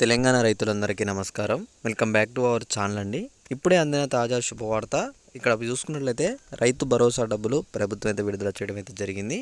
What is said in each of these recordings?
తెలంగాణ రైతులందరికీ నమస్కారం. Welcome back to our channel అండి. ఇప్పుడే అందిన తాజా శుభవార్త. ఇక్కడ చూసుకున్నట్లయితే రైతు భరోసా డబ్బులు ప్రభుత్వం అయితే విడుదల చేయడం అయితే జరిగింది.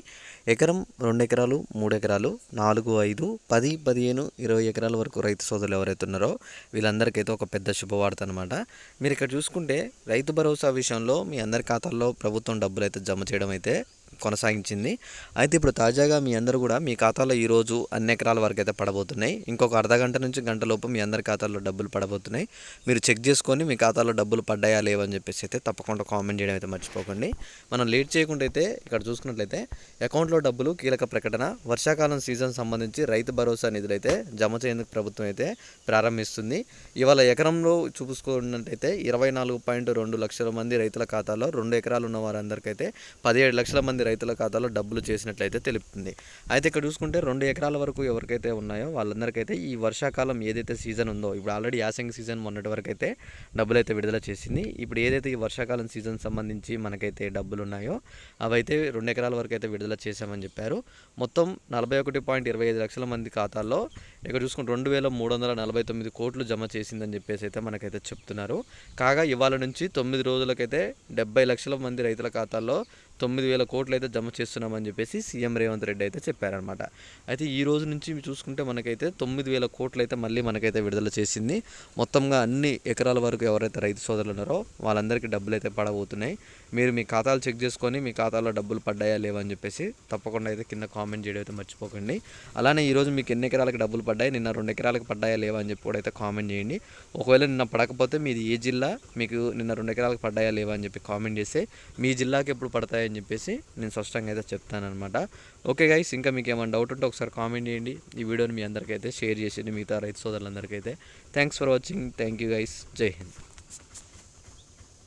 ఎకరం రెండు ఎకరాలు మూడు ఎకరాలు నాలుగు ఐదు పది పదిహేను ఇరవై ఎకరాల వరకు రైతు సోదరులు ఎవరైతే ఉన్నారో వీళ్ళందరికైతే ఒక పెద్ద శుభవార్త అనమాట మీరు ఇక్కడ చూసుకుంటే రైతు భరోసా విషయంలో మీ అందరి ఖాతాల్లో ప్రభుత్వం డబ్బులు అయితే జమ చేయడం అయితే కొనసాగించింది. అయితే ఇప్పుడు తాజాగా మీ అందరూ కూడా మీ ఖాతాలో ఈరోజు అన్ని ఎకరాల వరకు అయితే పడబోతున్నాయి. ఇంకొక అర్ధ గంట నుంచి గంట లోపు మీ అందరి ఖాతాల్లో డబ్బులు పడబోతున్నాయి. మీరు చెక్ చేసుకొని మీ ఖాతాలో డబ్బులు పడ్డాయా లేవని చెప్పేసి అయితే తప్పకుండా కామెంట్ చేయడం అయితే మర్చిపోకండి. మనం లేట్ చేయకుండా అయితే ఇక్కడ చూసుకున్నట్లయితే అకౌంట్లో డబ్బులు కీలక ప్రకటన వర్షాకాలం సీజన్ సంబంధించి రైతు భరోసా నిధులు అయితే జమ చేయేందుకు ప్రభుత్వం అయితే ప్రారంభిస్తుంది. ఇవాళ ఎకరంలో చూసుకున్నట్టయితే ఇరవై నాలుగు పాయింట్ రెండు లక్షల మంది రైతుల ఖాతాలో రెండు ఎకరాలు ఉన్న వారందరికైతే పదిహేడు లక్షల మంది రైతుల ఖాతాలో డబ్బులు చేసినట్లయితే తెలుపుతుంది. అయితే ఇక్కడ చూసుకుంటే రెండు ఎకరాల వరకు ఎవరికైతే ఉన్నాయో వాళ్ళందరికైతే ఈ వర్షాకాలం ఏదైతే సీజన్ ఉందో ఇప్పుడు ఆల్రెడీ యాసంగి సీజన్ మొన్నటి వరకు అయితే డబ్బులు అయితే విడుదల చేసింది. ఇప్పుడు ఏదైతే ఈ వర్షాకాలం సీజన్ సంబంధించి మనకైతే డబ్బులు ఉన్నాయో అవైతే రెండు ఎకరాల వరకు అయితే విడుదల చేశామని చెప్పారు. మొత్తం నలభై ఒకటి పాయింట్ ఇరవై ఐదు లక్షల మంది ఖాతాల్లో ఇక్కడ చూసుకుంటే రెండు వేల మూడు వందల నలభై తొమ్మిది కోట్లు జమ చేసిందని చెప్పేసి అయితే మనకైతే చెప్తున్నారు. కాగా ఇవాళ నుంచి తొమ్మిది రోజులకైతే డెబ్బై లక్షల మంది రైతుల ఖాతాల్లో తొమ్మిది వేల కోట్లు అయితే జమ చేస్తున్నామని చెప్పేసి సీఎం రేవంత్ రెడ్డి అయితే చెప్పారనమాట అయితే ఈ రోజు నుంచి చూసుకుంటే మనకైతే తొమ్మిది వేల కోట్లు అయితే మళ్ళీ మనకైతే విడుదల చేసింది. మొత్తంగా అన్ని ఎకరాల వరకు ఎవరైతే రైతు సోదరులు ఉన్నారో వాళ్ళందరికీ డబ్బులు అయితే పడబోతున్నాయి. మీరు మీ ఖాతాలు చెక్ చేసుకొని మీ ఖాతాలో డబ్బులు పడ్డాయా లేవా అని చెప్పేసి తప్పకుండా అయితే కింద కామెంట్ చేయడం అయితే మర్చిపోకండి. అలానే ఈరోజు మీకు ఎన్ని ఎకరాలకు డబ్బులు పడ్డాయి నిన్న రెండు ఎకరాలకు పడ్డాయా లేవా అని చెప్పి కూడా అయితే కామెంట్ చేయండి. ఒకవేళ నిన్న పడకపోతే మీది ఏ జిల్లా మీకు నిన్న రెండు ఎకరాలకు పడ్డాయా లేవా అని చెప్పి కామెంట్ చేస్తే మీ జిల్లాకి ఎప్పుడు పడతాయి? అని చెప్పేసి నేను స్పష్టంగా అయితే చెప్తానమాట ఓకే గైస్ ఇంకా మీకు ఏమైనా డౌట్ ఉంటే ఒకసారి కామెంట్ చేయండి. ఈ వీడియోని మీ అందరికైతే షేర్ చేసేయండి మిగతా రైతు సోదరులందరికైతే. Thanks for watching thank you guys Jai Hind